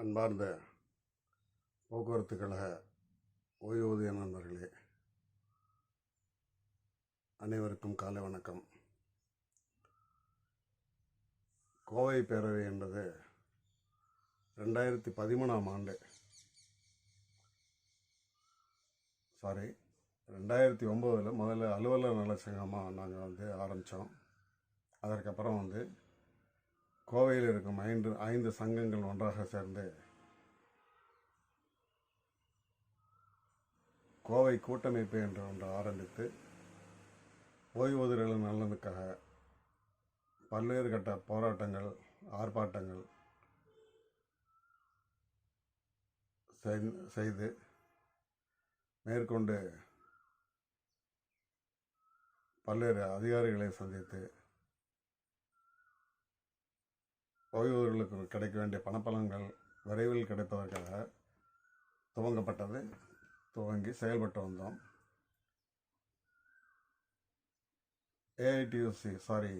அன்பார்ந்த போக்குவரத்து கழக ஓய்வூதிய நண்பர்களே அனைவருக்கும் காலை வணக்கம். கோவை பேரவை என்பது ரெண்டாயிரத்தி பதிமூணாம் ஆண்டு. சாரி ரெண்டாயிரத்தி ஒம்போதில் முதல்ல அலுவலர் நலச்சங்கமாக நாங்கள் வந்து ஆரம்பித்தோம் அதற்கப்புறம் வந்து கோவையில் இருக்கும் ஐந்து ஐந்து சங்கங்கள் ஒன்றாக சேர்ந்து கோவை கூட்டமைப்பு என்று ஒன்று ஆரம்பித்து ஓய்வூதியர்கள் நலனுக்காக பல்வேறு கட்ட போராட்டங்கள் ஆர்ப்பாட்டங்கள் செய்து மேற்கொண்டு பல்வேறு அதிகாரிகளை சந்தித்து ஓய்வூர்களுக்கு கிடைக்க வேண்டிய பணப்பலன்கள் விரைவில் கிடைப்பதற்காக துவங்கப்பட்டது. துவங்கி செயல்பட்டு வந்தோம். ஏஐடியூசி சாரி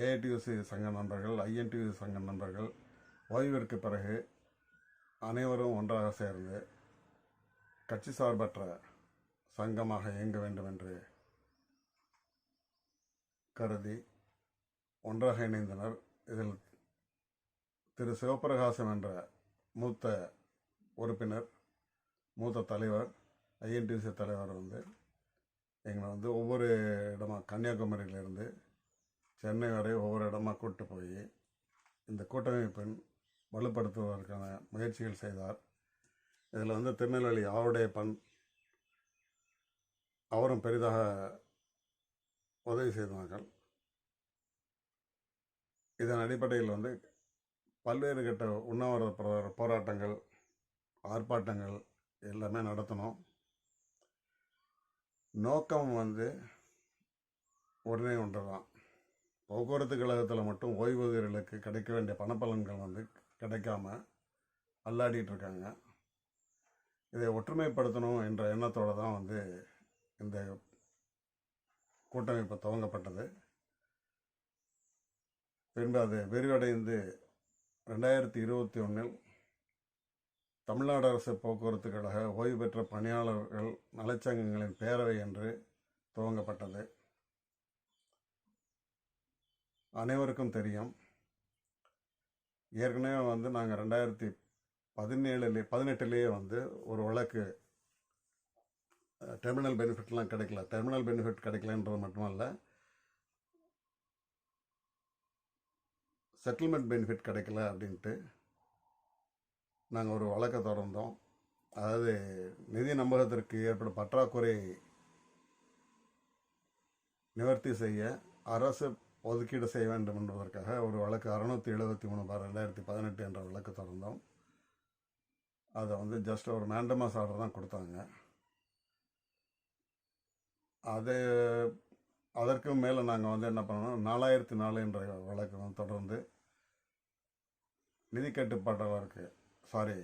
ஏஐடியூசி சங்க நண்பர்கள் ஐஎன்டியூசி சங்க நண்பர்கள் ஓய்விற்கு பிறகு அனைவரும் ஒன்றாக சேர்ந்து கட்சி சார்பற்ற சங்கமாக இயங்க வேண்டும் என்று கருதி ஒன்றாக இணைந்தனர். இதில் திரு சிவபிரகாசம் என்ற மூத்த உறுப்பினர் மூத்த தலைவர் ஐஎன்டிசி தலைவர் வந்து எங்களை வந்து ஒவ்வொரு இடமா கன்னியாகுமரியிலிருந்து சென்னை வரை ஒவ்வொரு இடமா கூட்டு போய் இந்த கூட்டமைப்பின் வலுப்படுத்துவதற்கான முயற்சிகள் செய்தார். இதில் வந்து திருநெல்வேலி ஆவுடையப்பன் அவரும் பெரிதாக உதவி செய்தார்கள். இதன் அடிப்படையில் வந்து பல்வேறு கட்ட உண்ணாவிரத போரா- போராட்டங்கள் ஆர்ப்பாட்டங்கள் எல்லாமே நடத்தினோம் நோக்கம் வந்து உடனே ஒன்று தான் போக்குவரத்து கழகத்தில் மட்டும் ஓய்வூதியர்களுக்கு கிடைக்க வேண்டிய பணப்பலன்கள் வந்து கிடைக்காம அல்லாடிட்டு இருக்காங்க. இதை ஒற்றுமைப்படுத்தணும் என்ற எண்ணத்தோடு தான் வந்து இந்த கூட்டமைப்பு துவங்கப்பட்டது. பின்பு அது விரிவடைந்து ரெண்டாயிரத்தி இருபத்தி ஒன்றில் தமிழ்நாடு அரசு போக்குவரத்து கழக ஓய்வு பெற்ற பணியாளர்கள் நலச்சங்கங்களின் பேரவை என்று துவங்கப்பட்டது. அனைவருக்கும் தெரியும் ஏற்கனவே வந்து நாங்கள் ரெண்டாயிரத்தி பதினேழுலே பதினெட்டுலேயே வந்து ஒரு வழக்கு டெர்மினல் பெனிஃபிட்லாம் கிடைக்கல. டெர்மினல் பெனிஃபிட் கிடைக்கலன்றது மட்டுமல்ல செட்டில்மெண்ட் பெனிஃபிட் கிடைக்கல அப்படின்ட்டு நாங்கள் ஒரு வழக்கை தொடர்ந்தோம். அதாவது நிதி நம்பகத்திற்கு ஏற்படும் பற்றாக்குறை நிவர்த்தி செய்ய அரசு ஒதுக்கீடு செய்ய வேண்டும் என்பதற்காக ஒரு வழக்கு அறுநூற்றி எழுபத்தி மூணு பார் ரெண்டாயிரத்தி பதினெட்டு என்ற வழக்கு தொடர்ந்தோம். அதை வந்து ஜஸ்ட் ஒரு மேண்டமாஸ் ஆர்டர் தான் கொடுத்தாங்க. அது அதற்கும் மேலே நாங்கள் வந்து என்ன பண்ணோம் நாலாயிரத்தி நாலு என்ற வழக்கு வந்து தொடர்ந்து நிதி கட்டுப்பாட்டாளருக்கு சாரி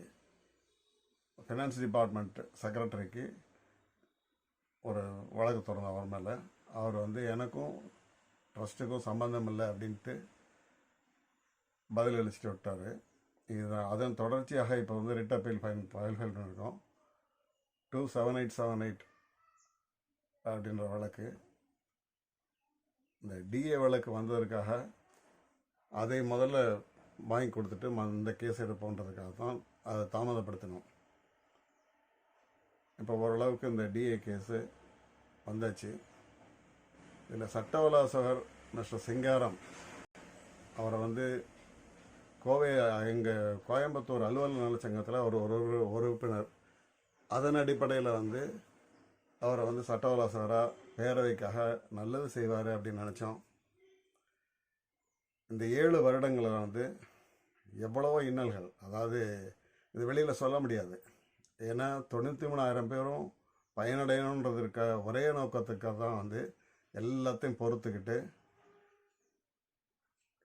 ஃபினான்ஸ் டிபார்ட்மெண்ட் செக்ரட்டரிக்கு ஒரு வழக்கு தொடர்ந்தோம் அவர் மேலே. அவர் வந்து எனக்கும் ட்ரஸ்ட்டுக்கும் சம்பந்தம் இல்லை அப்படின்ட்டு பதில் அளிச்சுட்டு விட்டார். இதுதான். அதன் தொடர்ச்சியாக இப்போ வந்து writ appeal fine file file பண்ணியிருக்கோம் two seven eight seven eight அப்படின்ற வழக்கு. இந்த டிஏ வழக்கு வந்ததற்காக அதை முதல்ல வாங்கி கொடுத்துட்டு ம- இந்த கேஸ் எடுப்போன்றதுக்காக தான் அதை தாமதப்படுத்தணும் இப்போ ஓரளவுக்கு இந்த டிஏ கேஸு வந்தாச்சு. இதில் சட்டவலாசகர் மிஸ்டர் சிங்காரம் அவரை வந்து கோவை எங்கள் கோயம்புத்தூர் அலுவலர் நலச்சங்கத்தில் அவர் ஒரு ஒரு உறுப்பினர். அதன் அடிப்படையில் வந்து அவரை வந்து சட்டவலாசகராக பேரவைக்காக நல்லது செய்வார் அப்படின்னு நினச்சோம். இந்த ஏழு வருடங்களில் வந்து எவ்வளவோ இன்னல்கள். அதாவது இது வெளியில் சொல்ல முடியாது. ஏன்னா தொண்ணூற்றி மூணாயிரம் பேரும் பயனடையணுன்றதுக்காக ஒரே நோக்கத்துக்காக தான் வந்து எல்லாத்தையும் பொறுத்துக்கிட்டு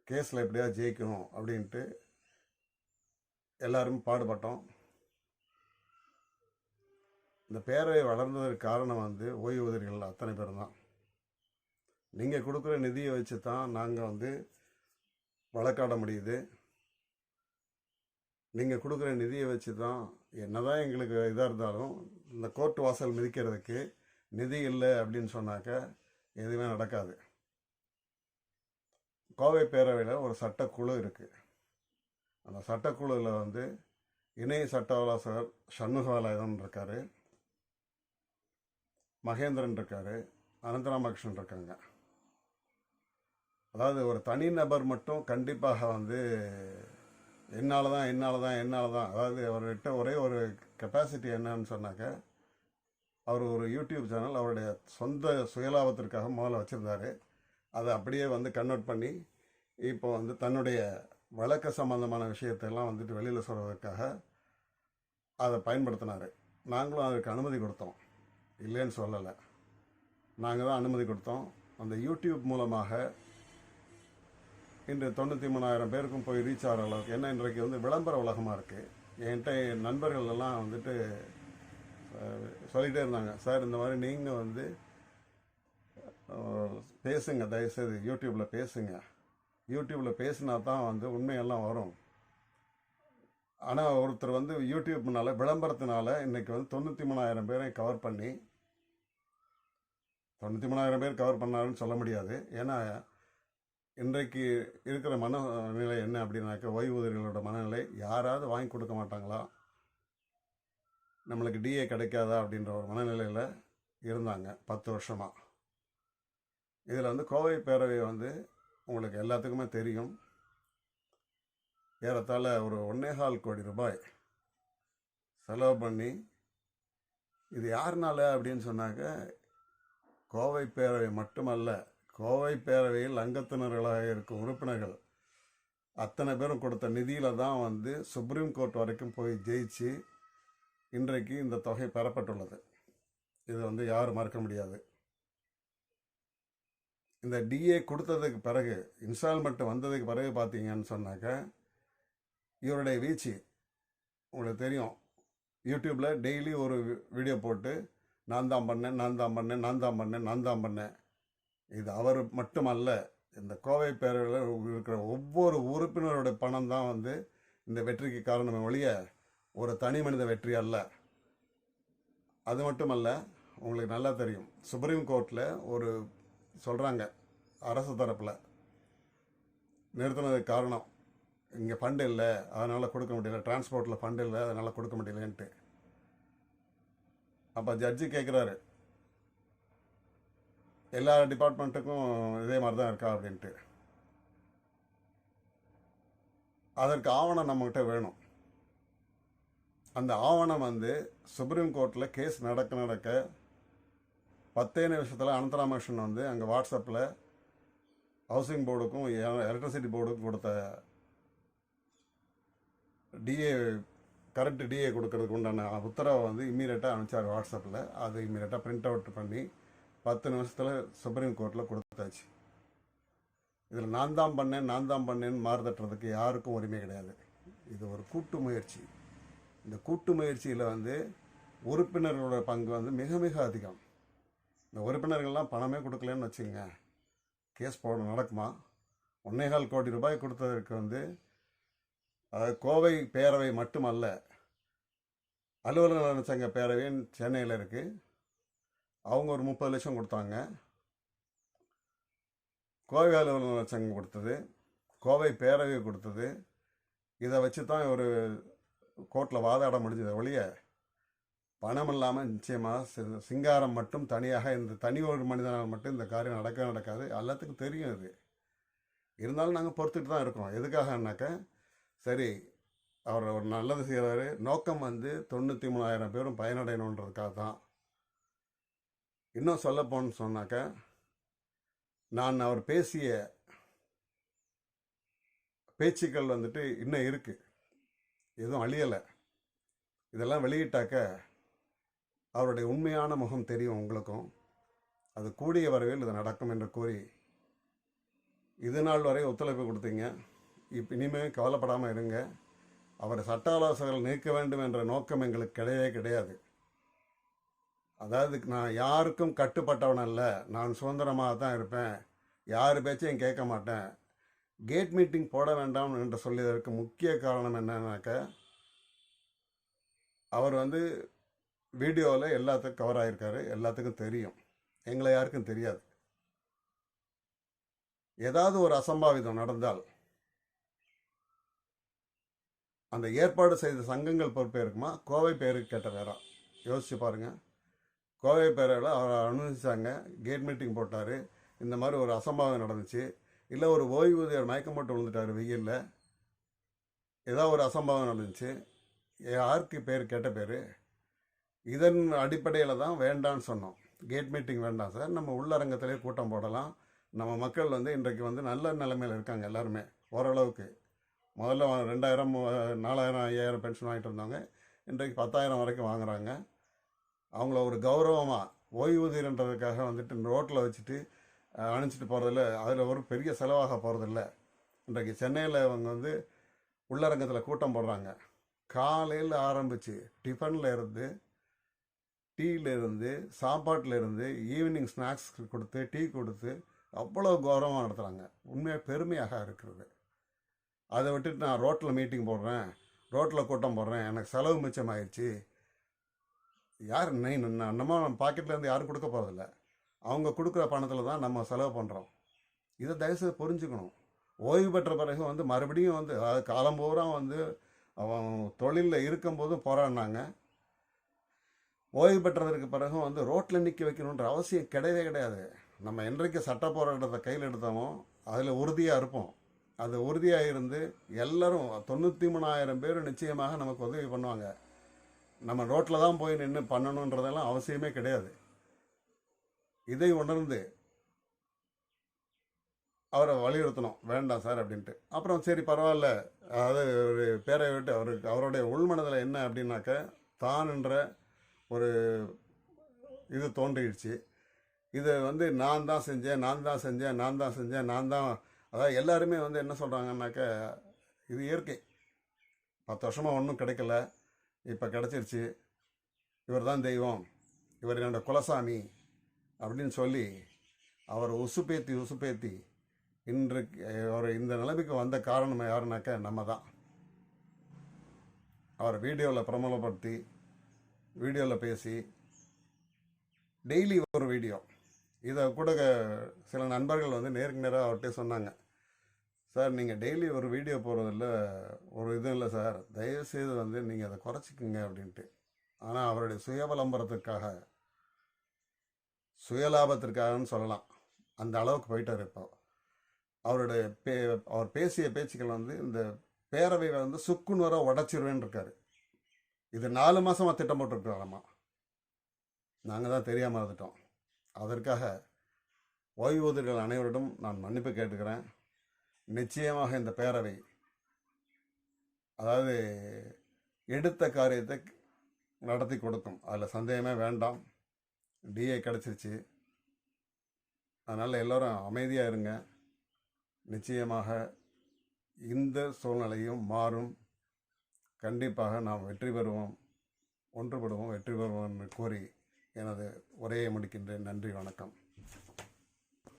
கேஸில் எப்படியா ஜெயிக்கணும் அப்படின்ட்டு எல்லாரும் பாடுபட்டோம். இந்த பேரவை வளர்ந்ததற்கு காரணம் வந்து ஓய்வூதியர்கள் அத்தனை பேர் தான். நீங்கள் கொடுக்குற நிதியை வச்சு தான் நாங்கள் வந்து வழக்காட முடியுது. நீங்கள் கொடுக்குற நிதியை வச்சு தான் என்னதான் எங்களுக்கு இதாக இருந்தாலும் இந்த கோர்ட் வாசல் மிதிக்கிறதுக்கு நிதி இல்லை அப்படின்னு சொன்னாக்க எதுவுமே நடக்காது. கோவை பேரவையில் ஒரு சட்டக்குழு இருக்குது அந்த சட்டக்குழுவில் வந்து இணை சட்ட ஆலோசகர் சண்முகவாலயன் இருக்கார். மகேந்திரன் இருக்கார் அனந்தராமகிருஷ்ணன் இருக்காங்க. அதாவது ஒரு தனிநபர் மட்டும் கண்டிப்பாக வந்து என்னால் தான் என்னால் தான் என்னால் தான் அதாவது அவர்கிட்ட ஒரே ஒரு கெப்பாசிட்டி என்னன்னு சொன்னாக்க அவர் ஒரு யூடியூப் சேனல் அவருடைய சொந்த சுயலாபத்திற்காக முதல்ல வச்சுருந்தாரு. அதை அப்படியே வந்து கன்வெர்ட் பண்ணி இப்போ வந்து தன்னுடைய வழக்க சம்பந்தமான விஷயத்தெல்லாம் வந்துட்டு வெளியில் சொல்கிறதுக்காக அதை பயன்படுத்தினார். நாங்களும் அதுக்கு அனுமதி கொடுத்தோம். இல்லைன்னு சொல்லலை. நாங்கள் தான் அனுமதி கொடுத்தோம். அந்த யூடியூப் மூலமாக இன்று தொண்ணூற்றி மூணாயிரம் பேருக்கும் போய் ரீச் ஆகிற அளவுக்கு என்ன இன்றைக்கு வந்து விளம்பர உலகமாக இருக்குது என்கிட்ட என் நண்பர்கள் எல்லாம் வந்துட்டு சொல்லிகிட்டே இருந்தாங்க. சார் இந்த மாதிரி நீங்கள் வந்து பேசுங்க. தயவுசெய்து யூடியூப்பில் பேசுங்க. யூடியூப்பில் பேசினா தான் வந்து உண்மையெல்லாம் வரும். ஆனால் ஒருத்தர் வந்து யூடியூப்னால விளம்பரத்தினால இன்றைக்கி வந்து தொண்ணூற்றி மூணாயிரம் பேரை கவர் பண்ணி தொண்ணூற்றி மூணாயிரம் பேர் கவர் பண்ணாருன்னு சொல்ல முடியாது. ஏன்னா இன்றைக்கு இருக்கிற மனநிலை என்ன அப்படின்னாக்க ஓய்வூதியர்களோட மனநிலை யாராவது வாங்கி கொடுக்க மாட்டாங்களா? நம்மளுக்கு டிஏ கிடைக்காதா அப்படின்ற ஒரு மனநிலையில் இருந்தாங்க பத்து வருஷமாக இதில் வந்து கோவை பேரவை வந்து உங்களுக்கு எல்லாத்துக்குமே தெரியும். ஏறத்தாழ ஒரு ஒன்னேகால் கோடி ரூபாய் செலவு பண்ணி இது யாருனால அப்படின்னு சொன்னாக்க கோவை பேரவை மட்டுமல்ல கோவை பேரவையில் அங்கத்தினர்களாக இருக்கும் உறுப்பினர்கள் அத்தனை பேரும் கொடுத்த நிதியில் தான் வந்து சுப்ரீம் கோர்ட் வரைக்கும் போய் ஜெயிச்சு இன்றைக்கு இந்த தொகை பெறப்பட்டுள்ளது. இது வந்து யாரும் மறக்க முடியாது. இந்த டிஏ கொடுத்ததுக்கு பிறகு இன்ஸ்டால்மெண்ட் வந்ததுக்கு பிறகு பார்த்தீங்கன்னு சொன்னாக்க இவருடைய வீச்சு உங்களுக்கு தெரியும் யூடியூப்பில் டெய்லி ஒரு வீடியோ போட்டு நான் தான் பண்ணேன் நான் தான் பண்ணேன் நான் தான் பண்ணேன் நான் தான் பண்ணேன். இது அவர் மட்டுமல்ல இந்த கோவை பேரவையில் இருக்கிற ஒவ்வொரு உறுப்பினரோட பணம் தான் வந்து இந்த வெற்றிக்கு காரணமே ஒழிய ஒரு தனி மனித வெற்றி அல்ல. அது மட்டுமல்ல உங்களுக்கு நல்லா தெரியும் சுப்ரீம் கோர்ட்டில் ஒரு சொல்கிறாங்க அரசு தரப்பில் நிறுத்தினதுக்கு காரணம் இங்கே ஃபண்டு இல்லை அதனால் கொடுக்க முடியல டிரான்ஸ்போர்ட்டில் ஃபண்டு இல்லை அதனால் கொடுக்க முடியலன்ட்டு. அப்போ ஜட்ஜி கேட்குறாரு எல்லா டிபார்ட்மெண்ட்டுக்கும் இதே மாதிரி தான் இருக்கா அப்படின்ட்டு. அதற்கு ஆவணம் நம்மக்கிட்ட வேணும். அந்த ஆவணம் வந்து சுப்ரீம் கோர்ட்டில் கேஸ் நடக்க நடக்க பத்தே நிமிஷத்தில் அனந்தராமகிருஷ்ணன் வந்து அங்கே வாட்ஸ்அப்பில் ஹவுசிங் போர்டுக்கும் எலக்ட்ரிசிட்டி போர்டுக்கும் கொடுத்த டிஏ கரண்ட் டிஏ கொடுக்கறதுக்கு உண்டான உத்தரவை வந்து இம்மீடியட்டாக அனுப்பிச்சார் வாட்ஸ்அப்பில். அது இம்மீடியட்டாக பிரிண்ட் அவுட் பண்ணி பத்து நிமிஷத்தில் சுப்ரீம் கோர்ட்டில் கொடுத்தாச்சு. இதில் நான் தான் பண்ணேன் நான் தான் பண்ணேன்னு மாறுதட்டுறதுக்கு யாருக்கும் உரிமை கிடையாது. இது ஒரு கூட்டு முயற்சி. இந்த கூட்டு முயற்சியில் வந்து உறுப்பினர்களோட பங்கு வந்து மிக மிக அதிகம். இந்த உறுப்பினர்கள்லாம் பணமே கொடுக்கலன்னு வச்சுங்க கேஸ் போட நடக்குமா? ஒன்னேகால் கோடி ரூபாய் கொடுத்ததற்கு வந்து அதாவது கோவை பேரவை மட்டுமல்ல அலுவலர் நலன் சங்க பேரவைன்னு சென்னையில் இருக்குது அவங்க ஒரு முப்பது லட்சம் கொடுத்தாங்க. கோவை அலுவலக நலன் சங்கம் கொடுத்தது. கோவை பேரவை கொடுத்தது. இதை வச்சு தான் ஒரு கோர்ட்டில் வாதாட முடிஞ்சது ஒழிய பணம் இல்லாமல் நிச்சயமாக சிங்காரம் மட்டும் தனியாக இந்த தனி ஒரு மனிதனால் மட்டும் இந்த காரியம் நடக்க நடக்காது. எல்லாத்துக்கும் தெரியும் இது. இருந்தாலும் நாங்கள் பொறுத்துட்டு தான் இருக்கோம் எதுக்காகனாக்க சரி அவர் ஒரு நல்லது செய்கிறாரு நோக்கம் வந்து தொண்ணூற்றி மூணாயிரம் பேரும் பயனடையணுன்றதுக்காக தான். இன்னும் சொல்ல போன்னு சொன்னாக்க நான் அவர் பேசிய பேச்சுக்கள் வந்துட்டு இன்னும் இருக்கு. எதுவும் அழியலை. இதெல்லாம் வெளியிட்டாக்க அவருடைய உண்மையான முகம் தெரியும் உங்களுக்கும். அது கூடிய வரவில் இது நடக்கும் என்று கூறி இது நாள் வரை ஒத்துழைப்பு கொடுத்தீங்க. இப்போ இனிமேல் கவலைப்படாமல் இருங்க. அவரை சட்ட ஆலோசகர்கள் நீக்க வேண்டும் என்ற நோக்கம் எங்களுக்கு கிடையவே கிடையாது. அதாவது நான் யாருக்கும் கட்டுப்பட்டவன் அல்ல. நான் சுதந்திரமாக தான் இருப்பேன். யார் பேச்சையும் கேட்க மாட்டேன். கேட் மீட்டிங் போட வேண்டாம் என்று சொல்லியதற்கு முக்கிய காரணம் என்னன்னாக்க அவர் வந்து வீடியோவில் எல்லாத்துக்கும் கவர் ஆகியிருக்காரு எல்லாத்துக்கும் தெரியும். எங்களை யாருக்கும் தெரியாது. ஏதாவது ஒரு அசம்பாவிதம் நடந்தால் அந்த ஏற்பாடு செய்த சங்கங்கள் பொறுப்பே இருக்குமா? கோவை பேரு கேட்ட வேறா யோசிச்சு பாருங்கள் கோவை பேரில் அவர் அனுமதிச்சாங்க கேட் மீட்டிங் போட்டார். இந்த மாதிரி ஒரு அசம்பாவிதம் நடந்துச்சு. இல்லை ஒரு ஓய்வூதியர் மயக்கம் போட்டு விழுந்துட்டார் வெயிலில். ஏதோ ஒரு அசம்பாவிதம் நடந்துச்சு. யாருக்கு பேர் கேட்ட பேர். இதன் அடிப்படையில் தான் வேண்டான்னு சொன்னோம். கேட் மீட்டிங் வேண்டாம் சார். நம்ம உள்ளரங்கத்திலே கூட்டம் போடலாம். நம்ம மக்கள் வந்து இன்றைக்கு வந்து நல்ல நிலைமையில் இருக்காங்க எல்லாருமே. ஓரளவுக்கு. முதல்ல ரெண்டாயிரம் நாலாயிரம் ஐயாயிரம் பென்ஷன் வாங்கிட்டு இருந்தாங்க இன்றைக்கு பத்தாயிரம் வரைக்கும் வாங்குறாங்க. அவங்கள ஒரு கௌரவமாக ஓய்வூதியன்றதுக்காக வந்துட்டு ரோட்டில் வச்சுட்டு அணிச்சிட்டு போகிறதில்ல அதில் ஒரு பெரிய செலவாக போகிறதில்ல இன்றைக்கு சென்னையில் அவங்க வந்து உள்ளரங்கத்தில் கூட்டம் போடுறாங்க. காலையில் ஆரம்பித்து டிஃபனில் இருந்து டீலேருந்து இருந்து சாப்பாட்டில் இருந்து ஈவினிங் ஸ்நாக்ஸ் கொடுத்து டீ கொடுத்து அவ்வளோ கௌரவமாக நடத்துகிறாங்க உண்மையாக பெருமையாக இருக்கிறது. அதை விட்டுட்டு நான் ரோட்டில் மீட்டிங் போடுறேன். ரோட்டில் கூட்டம் போடுறேன். எனக்கு செலவு மிச்சமாயிடுச்சு யார் நீ நம்ம பாக்கெட்லேருந்து யாரும் கொடுக்க போகிறதில்ல அவங்க கொடுக்குற பணத்தில் தான் நம்ம செலவு பண்ணுறோம் இதை தயவுசெய்து புரிஞ்சுக்கணும். ஓய்வு பெற்ற பிறகு வந்து மறுபடியும் வந்து அது காலம் பூரா வந்து அவன் தொழிலில் இருக்கும்போதும் போராடினாங்க. ஓய்வு பெற்றதற்கு பிறகு வந்து ரோட்டில் நிற்க வைக்கணுன்ற அவசியம் கிடையவே கிடையாது. நம்ம என்றைக்கு சட்ட போராட்டத்தை கையில் எடுத்தோமோ அதில் உறுதியாக இருப்போம். அது உறுதியாக இருந்து எல்லாரும் தொண்ணூற்றி மூணாயிரம் பேர் நிச்சயமாக நமக்கு உதவி பண்ணுவாங்க. நம்ம ரோட்டில் தான் போய் நின்று பண்ணணுன்றதெல்லாம் அவசியமே கிடையாது. இதை உணர்ந்து அவரை வலியுறுத்தணும். வேண்டாம் சார் அப்படின்ட்டு. அப்புறம் சரி பரவாயில்ல. அதாவது ஒரு பேரை விட்டு அவருக்கு அவருடைய உள்மனதில் என்ன அப்படின்னாக்க தான் ஒரு இது தோன்றிடுச்சு. இதை வந்து நான் தான் செஞ்சேன் நான் தான் செஞ்சேன் நான் தான் செஞ்சேன் நான் தான் அதாவது எல்லாருமே வந்து என்ன சொல்கிறாங்கன்னாக்க இது இயற்கை. பத்து வருஷமாக ஒன்றும் கிடைக்கல. இப்போ கிடச்சிருச்சு. இவர் தான் தெய்வம். இவர் என்னோட குலசாமி அப்படின்னு சொல்லி அவர் உசுப்பேத்தி உசுப்பேத்தி இன்றைக்கு அவர் இந்த நிலைமைக்கு வந்த காரணம் யாருனாக்க நம்ம தான் அவர் வீடியோவில் பிரபலப்படுத்தி வீடியோவில் பேசி டெய்லி ஒரு வீடியோ. இதை கூட சில நண்பர்கள் வந்து நேருக்கு நேராக அவர்கிட்ட சொன்னாங்க. சார் நீங்கள் டெய்லி ஒரு வீடியோ போடுறதில்ல ஒரு இதுவும் இல்லை சார். தயவுசெய்து வந்து நீங்கள் அதை குறைச்சிக்கோங்க அப்படின்ட்டு. ஆனால் அவருடைய சுய விளம்பரத்துக்காக சுயலாபத்திற்காகன்னு சொல்லலாம். அந்த அளவுக்கு போயிட்டார் இப்போ. அவருடைய பே அவர் பேசிய பேச்சுக்கள் வந்து இந்த பேரவை வந்து சுக்குன்னு வர உடச்சிருவேன்னு இருக்கார். இது நாலு மாதமாக திட்டம் போட்டிருக்கிறாராமா? நாங்கள் தான் தெரியாமல் இருந்துட்டோம் அதற்காக ஓய்வூதியர்கள் அனைவரிடம் நான் மன்னிப்பு கேட்டுக்கிறேன். நிச்சயமாக இந்த பேரவை அதாவது எடுத்த காரியத்தை நடத்தி கொடுக்கும். அதில் சந்தேகமே வேண்டாம். டிஏ கிடச்சிருச்சு. அதனால் எல்லோரும் அமைதியாக இருங்க. நிச்சயமாக இந்த சூழ்நிலையும் மாறும். கண்டிப்பாக நாம் வெற்றி பெறுவோம். ஒன்றுபடுவோம் வெற்றி பெறுவோம் என்று கூறி எனது உரையை முடிக்கின்றேன். நன்றி வணக்கம்.